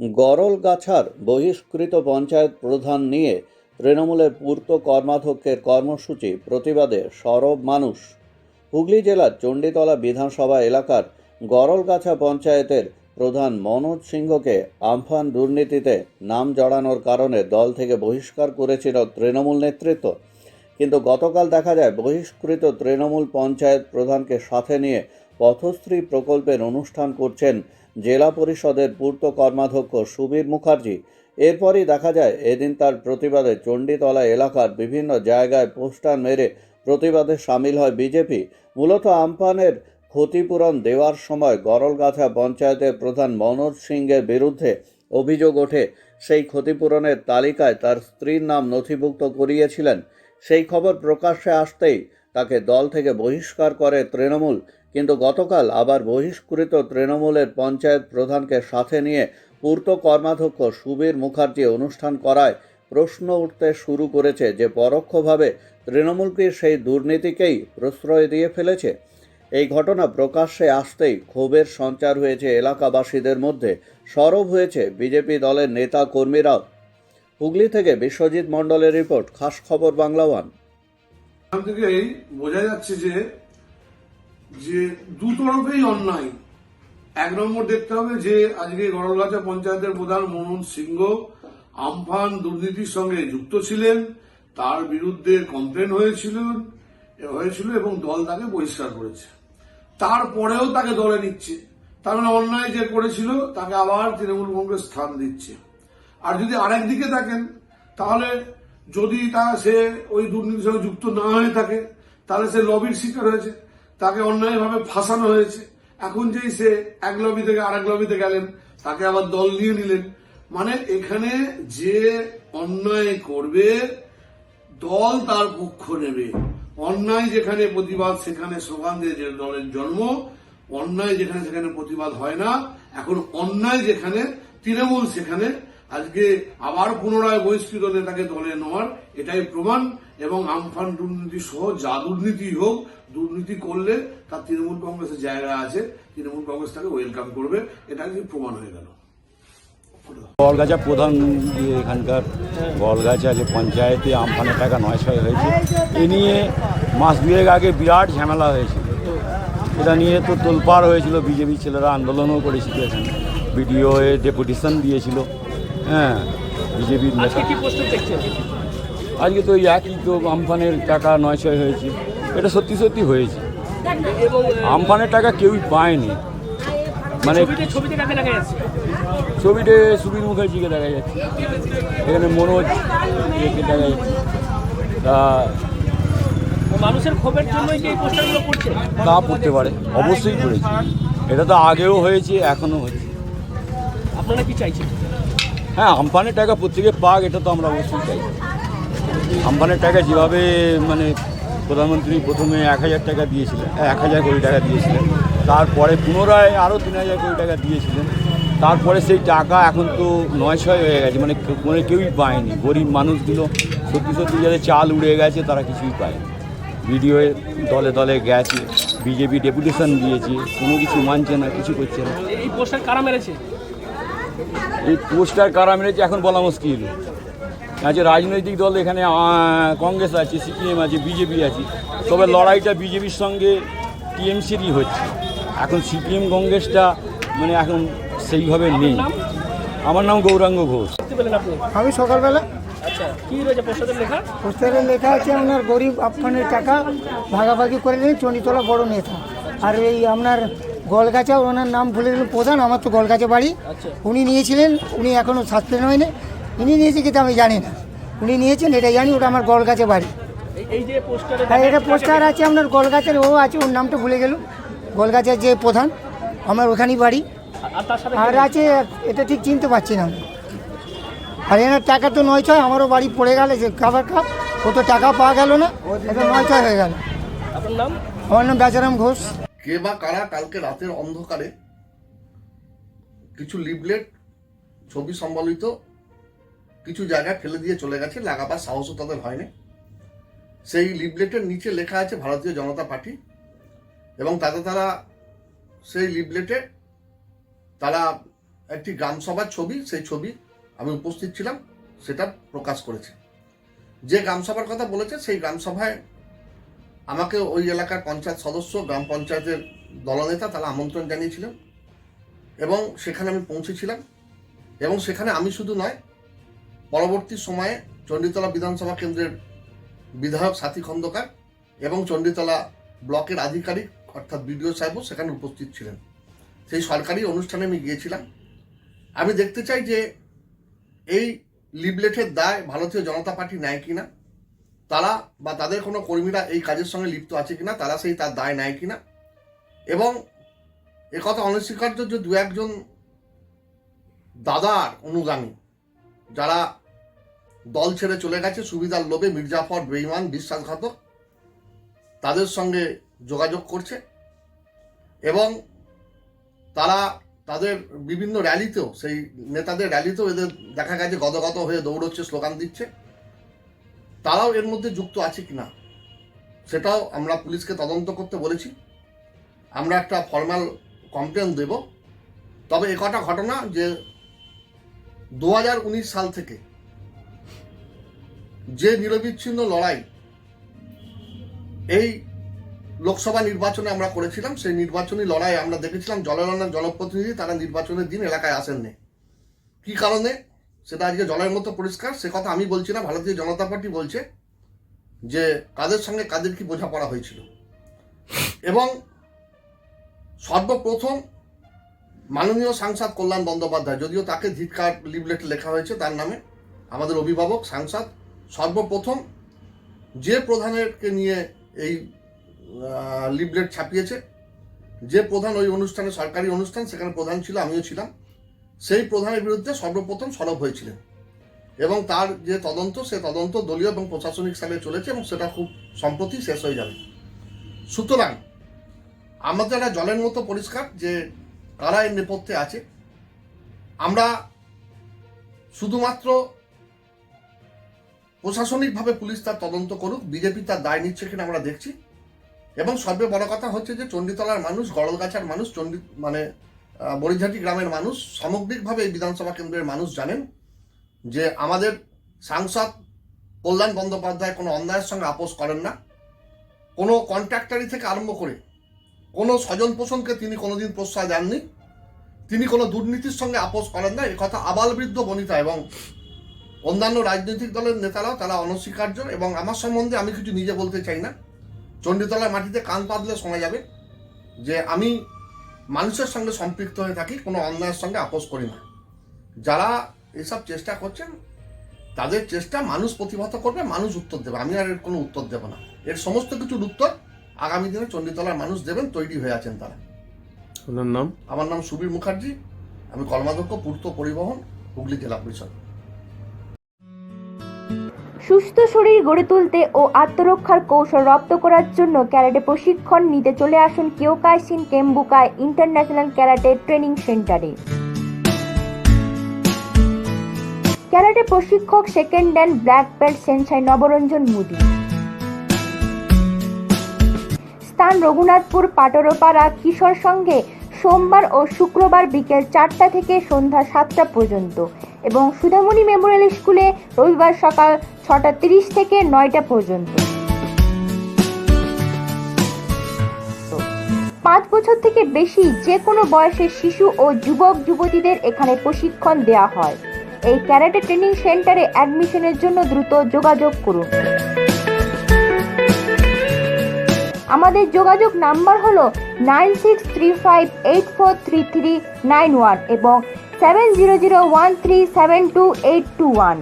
গরলগাছার বহিষ্কৃত পঞ্চায়েত প্রধান নিয়ে তৃণমূলের পূর্ত কর্মাধ্যক্ষের কর্মসূচি প্রতিবাদে সরব মানুষ। হুগলি জেলার চণ্ডীতলা বিধানসভা এলাকার গরলগাছা পঞ্চায়েতের প্রধান মনোজ সিংহকে আমফান দুর্নীতিতে নাম জড়ানোর কারণে দল থেকে বহিষ্কার করেছিল তৃণমূল নেতৃত্ব। কিন্তু গতকাল দেখা যায় বহিষ্কৃত তৃণমূল পঞ্চায়েত প্রধানকে সাথে নিয়ে পথশ্রী প্রকল্পের অনুষ্ঠান করছেন জেলা পরিষদের পূর্ত কর্মাধ্যক্ষ সুবীর মুখার্জি। এরপরই দেখা যায়, এদিন তার প্রতিবাদে চণ্ডীতলা এলাকার বিভিন্ন জায়গায় পোস্টার মেরে প্রতিবাদে সামিল হয় বিজেপি। মূলত আমফানের ক্ষতিপূরণ দেওয়ার সময় গরলগাছা পঞ্চায়েতের প্রধান মনোজ সিংয়ের বিরুদ্ধে অভিযোগ ওঠে। সেই ক্ষতিপূরণের তালিকায় তার স্ত্রীর নাম নথিভুক্ত করিয়েছিলেন। সেই খবর প্রকাশ্যে আসতেই তাকে দল থেকে বহিষ্কার করে তৃণমূল কিন্তু গতকাল আবার বহিষ্কৃত তৃণমূলের পঞ্চায়েত প্রধানকে সাথে নিয়ে পূর্ত কর্মাধ্যক্ষ সুবীর মুখার্জি অনুষ্ঠান করায় প্রশ্ন উঠতে শুরু করেছে যে পরোক্ষভাবে তৃণমূলকে সেই দুর্নীতিকেই প্রশ্রয় দিয়ে ফেলেছে। এই ঘটনা প্রকাশ্যে আসতেই ক্ষোভের সঞ্চার হয়েছে এলাকাবাসীদের মধ্যে, সরব হয়েছে বিজেপি দলের নেতা কর্মীরাও হুগলি থেকে বিশ্বজিৎ মণ্ডলের রিপোর্ট খাস খবর বাংলা ওয়ান। বোঝা যাচ্ছে যে যে দু তরফেই অন্যায়। এক নম্বর দেখতে হবে যে আজকে গড়গাছা পঞ্চায়েতের প্রধান মনোজ সিংহ আমফান দুর্নীতির সঙ্গে যুক্ত ছিলেন। তার বিরুদ্ধে কমপ্লেন হয়েছিল হয়েছিল এবং দল তাকে বহিষ্কার করেছে। তারপরেও তাকে দলে নিচ্ছে। তার মানে অন্যায় যে করেছিল, তাকে আবার তৃণমূল কংগ্রেস স্থান দিচ্ছে। আর যদি আরেক দিকে থাকেন তাহলে যদি তা সে ওই দুর্নীতির সঙ্গে যুক্ত না হয়ে থাকে, তাহলে সে লবির শিকার হয়েছে। তাকে অন্যায়ভাবে ফাঁসানো হয়েছে। এখন যেই সে এক লবি থেকে আরেক লবিতে গেলেন, তাকে আবার দল নিয়ে নিলেন। মানে এখানে যে অন্যায় করবে, দল তার পক্ষ নেবে। অন্যায় যেখানে প্রতিবাদ, সেখানে স্লোগান দিয়ে যে দলের জন্ম, অন্যায় যেখানে সেখানে প্রতিবাদ হয় না। এখন অন্যায় যেখানে, তৃণমূল সেখানে আজকে আবার পুনরায় বহিষ্কৃত নেতাকে দলে নেওয়ার এটাই প্রমাণ এবং আমফান দুর্নীতি সহ যা দুর্নীতি হোক, দুর্নীতি করলে তার তৃণমূল কংগ্রেসের জায়গা আছে, তৃণমূল কংগ্রেস তাকে ওয়েলকাম করবে, এটা প্রমাণ হয়ে গেল। গলগাছা প্রধান এখানকার গলগাছা যে পঞ্চায়েতে আমফানের টাকা নয় ছয় হয়েছে, এ নিয়ে মাস দুয়েক আগে বিরাট ঝামেলা হয়েছিল। এটা নিয়ে তো তোলপাড় হয়েছিল বিজেপি ছেলেরা আন্দোলনও করেছিল এখানে। বিডিও ডেপুটেশন দিয়েছিল। হ্যাঁ বিজেপির নেতা। আজকে তো ওই একই তো আমফানের টাকা নয় ছয় হয়েছে। এটা সত্যি সত্যি হয়েছে। আমফানের টাকা কেউই পায়নি। মানে ছবিতে সুবীর মুখার্জিকে দেখা যাচ্ছে। এখানে মনোজ দেখা যাচ্ছে। তা মানুষের ক্ষোভের জন্যই কি পোস্টারগুলো করছে? তা পড়তে পারে। অবশ্যই পড়েছে এটা তো আগেও হয়েছে এখনও হচ্ছে আপনারা কি চাইছেন? হ্যাঁ আমফানের টাকা প্রত্যেকে পাক, এটা তো আমরা অবশ্যই চাই। আমফানের টাকা যেভাবে মানে প্রধানমন্ত্রী প্রথমে এক হাজার টাকা দিয়েছিলেন এক হাজার কোটি টাকা দিয়েছিলেন। তারপরে পুনরায় আরও তিন হাজার কোটি টাকা দিয়েছিলেন। তারপরে সেই টাকা এখন তো নয় ছয় হয়ে গেছে মানে মানে কেউই পায়নি। গরিব মানুষগুলো সত্যি সত্যি যাদের চাল উড়ে গেছে, তারা কিছুই পায়নি। ভিডিও দলে দলে গেছে, বিজেপি ডেপুটেশন দিয়েছে, কোনো কিছু মানছে না, কিছু করছে না। এই পোস্টার কারা মেরেছে? এই পোস্টার কারা মেরেছে এখন বলা মুশকিল। আছে রাজনৈতিক দল এখানে কংগ্রেস আছে সিপিএম আছে বিজেপি আছে তবে লড়াইটা বিজেপির সঙ্গে টিএমসিরই হচ্ছে। এখন সিপিএম কংগ্রেসটা মানে এখন সেইভাবে নেই। আমার নাম গৌরাঙ্গ ঘোষ। আমি সকালবেলা আচ্ছা পোস্টারে লেখা? আছে আপনার গরিব আফগানের টাকা ভাগাভাগি করে নিন চণ্ডীতলা বড় নেতা। আর এই আপনার গলগাছা ওনার নাম ভুলে গেল প্রধান আমার তো গলগাছা বাড়ি। আচ্ছা। উনি নিয়েছিলেন উনি এখনও সাসপেন্ড হয়নি ইনি নিয়েছে কিন্তু আমি জানি না। উনি নিয়েছেন এটা জানি ওটা আমার গলগাছা বাড়ি। এই- এই যে পোস্টারে আর এটা পোস্টার আছে আপনার গলগাছের ও আছে ওর নামটা ভুলে গেল গলগাছের যে প্রধান আমার ওখানেই বাড়ি। আর আছে এটা ঠিক চিনতে পারছি না আমি। আর এনার টাকা তো নয় ছয় আমারও বাড়ি পড়ে গেল যে খাবার কাপ ও তো টাকা পাওয়া গেল না এটা নয় ছয় হয়ে গেল। আমার নাম বেচারাম ঘোষ। কে বা কারা কালকে রাতের অন্ধকারে কিছু লিফলেট, ছবি সম্বলিত কিছু জায়গায় ফেলে দিয়ে চলে গেছে, লাগাবার সাহসও তাদের হয়নি। সেই লিফলেটের নিচে লেখা আছে ভারতীয় জনতা পার্টি এবং তাতে তারা সেই লিফলেটে তারা একটি গ্রামসভার ছবি, সেই ছবি আমি উপস্থিত ছিলাম, সেটা প্রকাশ করেছে। যে গ্রামসভার কথা বলেছে, সেই গ্রামসভায় আমাকে ওই এলাকার পঞ্চায়েত সদস্য, গ্রাম পঞ্চায়েতের দলনেতা তারা আমন্ত্রণ জানিয়েছিলেন এবং সেখানে আমি পৌঁছেছিলাম এবং সেখানে আমি শুধু নয়, পরবর্তী সময়ে চণ্ডীতলা বিধানসভা কেন্দ্রের বিধায়ক সাথী খন্দকার এবং চণ্ডীতলা ব্লকের আধিকারিক অর্থাৎ বিডিও সাহেবও সেখানে উপস্থিত ছিলেন। সেই সরকারি অনুষ্ঠানে আমি গিয়েছিলাম। আমি দেখতে চাই যে এই লিবলেটের দায় ভারতীয় জনতা পার্টি নেয় কিনা। তারা বা তাদের কোনো কর্মীরা এই কাজের সঙ্গে লিপ্ত আছে কিনা, তারা সেই তার দায় নেয় কিনা? এবং একথা অনস্বীকার্য যে দু একজন দাদার অনুগামী, যারা দল ছেড়ে চলে গেছে, সুবিধার লোভে মির্জাফর বেইমান বিশ্বাসঘাতক, তাদের সঙ্গে যোগাযোগ করছে এবং তারা তাদের বিভিন্ন র্যালিতেও, সেই নেতাদের র্যালিতেও এদের দেখা গেছে, গদগদ হয়ে দৌড়চ্ছে, স্লোগান দিচ্ছে। তারাও এর মধ্যে যুক্ত আছে কি না সেটাও আমরা পুলিশকে তদন্ত করতে বলেছি। আমরা একটা ফর্মাল কমপ্লেন দেব। তবে এ কটা ঘটনা যে দু হাজার উনিশ সাল থেকে যে নিরবিচ্ছিন্ন লড়াই এই লোকসভা নির্বাচনে আমরা করেছিলাম, সেই নির্বাচনী লড়াই আমরা দেখেছিলাম জলের জনপ্রতিনিধি, তারা নির্বাচনের দিন এলাকায় আসেননি। কি কারণে? সেটা আজকে জলের মতো পরিষ্কার, সে কথা আমি বলছি না, ভারতীয় জনতা পার্টি বলছে যে কাদের সঙ্গে কাদের কি বোঝাপড়া হয়েছিল। এবং সর্বপ্রথম মাননীয় সাংসদ কল্যাণ বন্দ্যোপাধ্যায়, যদিও তাকে ধিৎকার লিবলেট লেখা হয়েছে তার নামে, আমাদের অভিভাবক, সাংসদ, সর্বপ্রথম যে প্রধানেরকে নিয়ে এই লিবলেট ছাপিয়েছে, যে প্রধান ওই অনুষ্ঠানে সরকারি অনুষ্ঠান, সেখানে প্রধান ছিল, আমিও ছিলাম। সেই প্রধানের বিরুদ্ধে সর্বপ্রথম সরব হয়েছিলেন। এবং তার যে তদন্ত, সে তদন্ত দলীয় এবং প্রশাসনিক স্তরে চলেছে এবং সেটা খুব সম্প্রতি শেষ হয়ে যাবে। সুতরাং আমাদের একটা জলের মতো পরিষ্কার যে কারা এর নেপথ্যে আছে। আমরা শুধুমাত্র প্রশাসনিকভাবে পুলিশ তার তদন্ত করুক, বিজেপি তার দায় নিচ্ছে কিনা আমরা দেখছি। এবং সর্বে বড় কথা হচ্ছে যে চণ্ডীতলার মানুষ, গড়লগাছার মানুষ, চণ্ডী মানে আহ, বড়িঝাটি গ্রামের মানুষ সামগ্রিকভাবে এই বিধানসভা কেন্দ্রের মানুষ জানেন যে আমাদের সাংসদ কল্যাণ বন্দ্যোপাধ্যায় কোনো অন্যায়ের সঙ্গে আপোষ করেন না। কোনো কন্ট্রাক্টারি থেকে আরম্ভ করে কোনো স্বজন পোষণকে তিনি কোনোদিন প্রশ্রয় দেননি। তিনি কোনো দুর্নীতির সঙ্গে আপোষ করেন না। কথা আবালবৃদ্ধ বনিতা এবং অন্যান্য রাজনৈতিক দলের নেতারাও তারা অনস্বীকার্য এবং আমার সম্বন্ধে আমি কিছু নিজে বলতে চাই না। চণ্ডীতলার মাটিতে কান পাতলে শোনা যাবে যে আমি মানুষের সঙ্গে সম্পৃক্ত হয়ে থাকি কোনো অন্যায়ের সঙ্গে আপোষ করি না। যারা এসব চেষ্টা করছেন তাদের চেষ্টা মানুষ প্রতিহত করবে মানুষ উত্তর দেবে। আমি আর এর কোনো উত্তর দেব না। এর সমস্ত কিছুর উত্তর আগামী দিনে চণ্ডীতলার মানুষ দেবেন তৈরি হয়ে আছেন তারা। ওনার নাম? আমার নাম সুবীর মুখার্জি। আমি কর্মাধ্যক্ষ পূর্ত পরিবহন হুগলি জেলা পরিষদ। সুস্থ শরীর গড়ে তুলতে ও আত্মরক্ষার কৌশল রপ্ত করার জন্য ক্যারাটে প্রশিক্ষণ নিতে চলে আসুন Kyokushin Kembukai international karate training সেন্টারে। ক্যারাটে প্রশিক্ষক second hand black belt sensei Nabaranjan Mudi. স্থান রঘুনাথপুর পাটরপাড়া কিশোর সঙ্গে সোমবার ও শুক্রবার বিকেল চারটা থেকে সন্ধ্যা সাতটা পর্যন্ত এবং সুধামণি মেমোরিয়াল স্কুলে রবিবার সকাল ছটা তিরিশ থেকে নয়টা পর্যন্ত। পাঁচ বছর থেকে বেশি যে কোনো বয়সের শিশু ও যুবক, যুবতীদের এখানে প্রশিক্ষণ দেওয়া হয়। এই ক্যারাটে ট্রেনিং সেন্টারে অ্যাডমিশনের জন্য দ্রুত যোগাযোগ করুন। আমাদের যোগাযোগ নাম্বার হলো nine six three five eight four three three nine one এবং seven zero zero one three seven two eight two one.